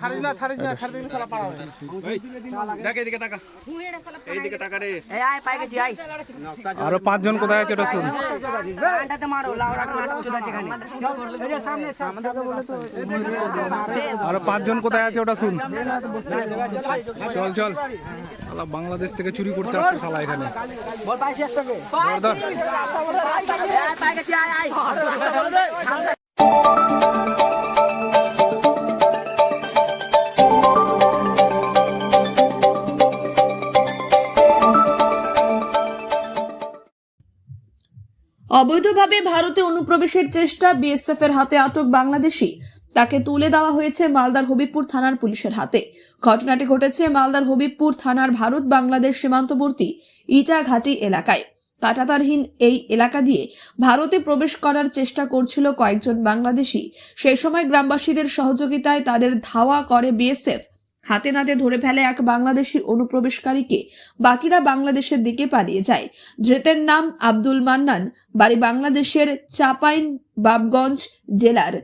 ছাড়িস না ছাড়িস না ছাড় দিলে শালা পাড়া হবে দেখ এদিকে তাকা। এইদিকে তাকা রে। এই আয় পাই গেছি আয়। আরও পাঁচজন কোথায় আছে ওটা শুন। গানটাতে মারো লাউড়া নাটক চলে আছে এখানে আরও পাঁচজন কোথায় আছে ওটা শুন। চল চল। শালা বাংলাদেশ থেকে চুরি করতে আসছে শালা এখানে। ধর, ধর। আয় পাই গেছি আয় আয়। অবৈধভাবে ভারতে অনুপ্রবেশের চেষ্টা বিএসএফ এর হাতে আটক বাংলাদেশি। তাকে তুলে দেওয়া হয়েছে মালদার হবিবপুর থানার পুলিশের হাতে। ঘটনাটি ঘটেছে মালদার হবিবপুর থানার ভারত বাংলাদেশ সীমান্তবর্তী ইটাঘাটি এলাকায়। কাটাতারহীন এই এলাকা দিয়ে ভারতে প্রবেশ করার চেষ্টা করছিল কয়েকজন বাংলাদেশি। সেই সময় গ্রামবাসীদের সহযোগিতায় তাদের ধাওয়া করে বিএসএফ। হাতে নাতে ধরে ফেলে এক বাংলাদেশি অনুপ্রবেশকারীকে। বাকিরা বাংলাদেশের দিকে পালিয়ে যায়। ধৃতের নাম আব্দুল মান্নান, বাড়ি বাংলাদেশের চাপাইন বাবগঞ্জ জেলার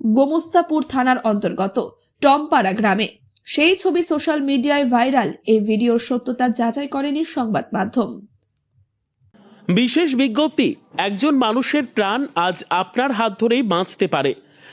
গোমস্তাপুর থানার অন্তর্গত টমপাড়া গ্রামে। সেই ছবি সোশ্যাল মিডিয়ায় ভাইরাল। এই ভিডিওর সত্যতা যাচাই করেনি সংবাদ মাধ্যম। বিশেষ বিজ্ঞপ্তি, একজন মানুষের প্রাণ আজ আপনার হাত ধরেই বাঁচতে পারে।